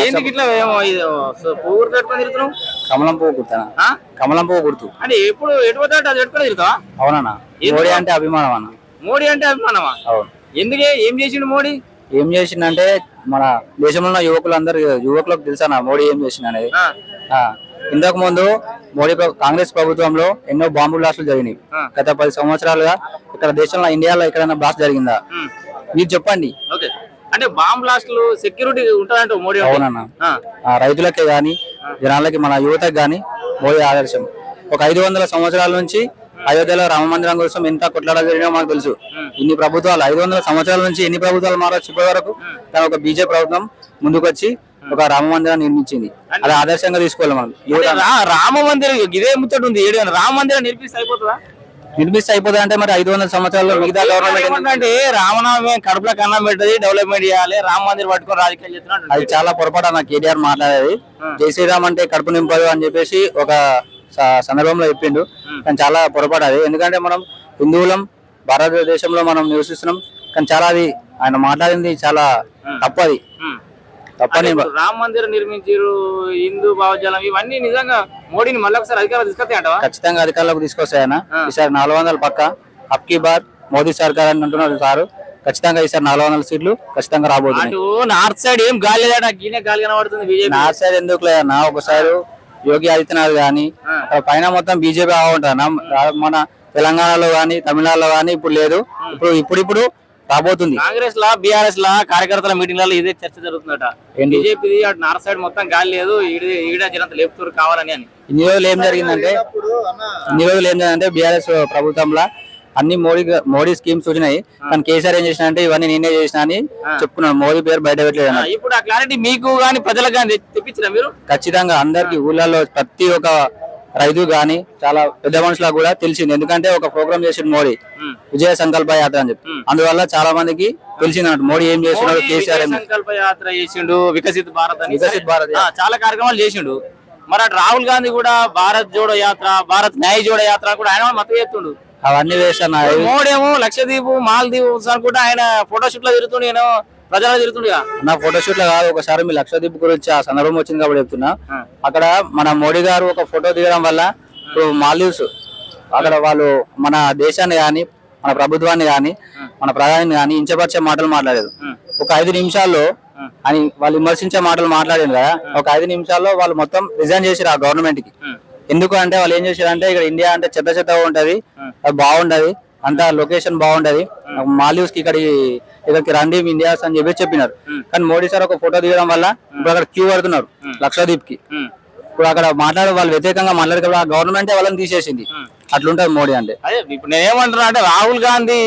ఏంటి ఇట్లా ఏమో ఇది సో పువ్వు పెట్టుకొని తిరుగుతున్నావు? కమలం పువ్వు కుడతానా? కమలం పువ్వు కుడుతూ. అంటే ఎప్పుడు ఎటు పోతే అటు అది పెట్టుకొని తిరుగుతావా? అవునన్నా. ఎందుకు? మోడీ అంటే అభిమానం అన్న. మోడీ అంటే అభిమానమా? అవును. ఎందుకే? ఏం చేసిండు మోడీ? ఏం చేసిందంటే మన దేశంలో ఉన్న యువకులందరూ యువకులకు తెలుసా మోడీ ఏం చేసిండు అనేది ఇంతకు ముందు మోడీ కాంగ్రెస్ ప్రభుత్వంలో ఎన్నో బాంబు బ్లాస్టులు జరిగినాయి. గత పది సంవత్సరాలుగా ఇక్కడ దేశంలో ఇండియాలో ఎక్కడైనా బ్లాస్ట్ జరిగిందా? మీరు చెప్పండి. ఓకే. అంటే బాంబ్ బ్లాస్ట్లు సెక్యూరిటీ ఉంటుందంట మోడీ? అవునన్నా. రైతులకే గాని జనాలకి మన యువతకి గాని మోడీ ఆదర్శం. ఒక ఐదు వందల సంవత్సరాల నుంచి అయోధ్యలో రామ మందిరం కోసం ఎంత కొట్లాడ జరిగినా మనకు తెలుసు. ఇన్ని ప్రభుత్వాలు ఐదు వందల సంవత్సరాల నుంచి ఎన్ని ప్రభుత్వాలు మారచ్చు ఇప్పటి వరకు కానీ ఒక బీజేపీ ప్రభుత్వం ముందుకొచ్చి ఒక రామ మందిరాన్ని నిర్మించింది. అది ఆదర్శంగా తీసుకోవాలి మనం. రామ మందిరం ఇదే ముచ్చట ఉంది. ఏడు రామ మందిరం నిర్మిస్తే అయిపోతుందా? నిర్మిస్తే అయిపోతుంది అంటే మరి ఐదు వందల సంవత్సరాల్లో మిగతా గవర్నమెంట్ అంటే రామనామే కడుపులో కన్నం పెట్టది డెవలప్మెంట్ చేయాలి రామ మందిరం పట్టుకొని రాజకీయాలు చేస్తున్నాడు అది చాలా పొరపాటు అన్న కేటీఆర్ మాట్లాడేది. జై శ్రీరామ్ అంటే కడుపు నింపదు అని చెప్పేసి ఒక సందర్భంలో చెప్పిండు. కానీ చాలా పొరపాటు అది. ఎందుకంటే మనం హిందువులం భారతదేశంలో మనం నివసిస్తున్నాం. కానీ చాలా అది ఆయన మాట్లాడింది చాలా తప్పది. తప్పని ఇప్పుడు రామ మందిరం నిర్మించారు హిందూ భావజాలం ఇవన్నీ నిజంగా మోడీని మళ్ళీ ఒకసారి అధికారం తీసుకొస్తాయి ఖచ్చితంగా అధికారులకు తీసుకొస్తాయన ఈసారి నాలుగు వందల పక్క అప్కి బార్ మోదీ సర్కార్ అని అంటున్నారు సారు. ఖచ్చితంగా ఈసారి నాలుగు వందల సీట్లు ఖచ్చితంగా రాబోతున్నాయి. అటు నార్త్ సైడ్ ఏం గాలి లేదట గీనే గాలి కనబడుతుంది బీజేపీ. నా సైడ్ ఎందుకు లేదన్నా ఒకసారి యోగి ఆదిత్యనాథ్ గాని పైన మొత్తం బీజేపీ బాగుంటుంది మన తెలంగాణలో గాని తమిళనాడులో గాని ఇప్పుడు లేదు. ఇప్పుడు ఇప్పుడిప్పుడు రాబోతుంది. కాంగ్రెస్ లా బీఆర్ఎస్ లా కార్యకర్తల మీటింగ్లలో ఇదే చర్చ జరుగుతుందట? బీజేపీ అటు నార్త్ సైడ్ మొత్తం గాలి లేదు ఈడ ఈడ జనంత లేపుతూరు కావాలని అని. ఇన్ని రోజులు ఏం జరిగిందంటే ఇన్ని రోజులు ఏం జరిగిందంటే బీఆర్ఎస్ ప్రభుత్వంలో అన్ని మోడీ మోడీ స్కీమ్స్ వచ్చినాయి. కానీ కేసీఆర్ ఏం చేసిన అంటే ఇవన్నీ నేనే చేసిన అని చెప్పుకున్నాను మోడీ పేరు బయట పెట్టలేదు. ఇప్పుడు ఆ క్లారిటీ మీకు గాని ప్రజలకు గాని తెప్పించిన మీరు? ఖచ్చితంగా అందరికి ఊళ్ళల్లో ప్రతి ఒక్క రైతు గాని చాలా పెద్ద మనుషులకు కూడా తెలిసింది. ఎందుకంటే ఒక ప్రోగ్రామ్ చేసిండు మోడీ. విజయ సంకల్ప యాత్ర అని చెప్పి. అందువల్ల చాలా మందికి తెలిసింది అన్నట్టు మోడీ ఏం చేస్తున్నాడు కేసీఆర్ సంకల్ప యాత్ర చేసిండు వికసిత్ భారత్ వికసిత్ భారత్ చాలా కార్యక్రమాలు చేసిండు. మరి అటు రాహుల్ గాంధీ కూడా భారత్ జోడో యాత్ర భారత్ న్యాయ జోడో యాత్ర కూడా ఆయన కూడా మతం చేస్తుండు. అవన్నీ వేస్ట్ అన్న మోడేమో లక్షద్వీప్ మాల్దీవ్స్ అనుకుంటే ఆయన ఫోటోషూట్లో తిరుగుతుండు ప్రజలు తిరుగుతుండగా నా ఫోటోషూట్లో కాదు ఒకసారి మీ లక్షదీప్ గురించి ఆ సందర్భం వచ్చింది కాబట్టి చెప్తున్నా. అక్కడ మన మోడీ గారు ఒక ఫోటో దిగడం వల్ల ఇప్పుడు మాల్దీవ్స్ అక్కడ వాళ్ళు మన దేశాన్ని గాని మన ప్రభుత్వాన్ని గాని మన ప్రధాని గాని ఇంచపరిచే మాటలు మాట్లాడారు. ఉమ్. ఒక ఐదు నిమిషాల్లో అని వాళ్ళు విమర్శించే మాటలు మాట్లాడారు కదా ఒక ఐదు నిమిషాల్లో వాళ్ళు మొత్తం రిజైన్ చేసిరు ఆ గవర్నమెంట్కి. ఎందుకు అంటే వాళ్ళు ఏం చేశారు అంటే ఇక్కడ ఇండియా అంటే చెత్త చెత్తగా ఉంటది అది బాగుంటది అంతా లొకేషన్ బాగుంటది మాల్దీవ్స్కి ఇక్కడికి ఇక్కడికి రండి ఇండియాస్ అని చెప్పి చెప్పినారు. కానీ మోడీ సార్ ఒక ఫోటో దిగడం వల్ల ఇప్పుడు అక్కడ క్యూ పడుతున్నారు లక్షద్వీప్కి. ఇప్పుడు అక్కడ మాట్లాడే వాళ్ళు వ్యతిరేకంగా మాట్లాడే గవర్నమెంట్ వాళ్ళని తీసేసింది. అట్లుంటది మోడీ అంటే. అదే ఇప్పుడు నేను ఏమంటున్నా అంటే రాహుల్ గాంధీ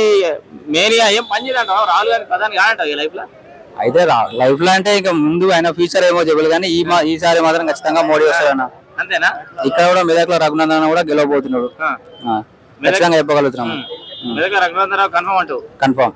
మేనియా ఏం పని రాహుల్ గాంధీ ప్రధాని కాదంట ఈ లైఫ్లో అయితే లైఫ్లో అంటే ఇంకా ముందు ఆయన ఫ్యూచర్ ఏమో చెప్పాలి కానీ ఈ ఈసారి మాత్రం ఖచ్చితంగా మోడీ వస్తాడన్న. అంతేనా? ఇక్కడ కూడా మెదక్లో రఘునందన్ కూడా గెలవబోతున్నాడు. ఖచ్చితంగా చెప్పగలుగుతున్నాము మెదక రఘునందరావు కన్ఫర్మ్ అంటూ కన్ఫర్మ్.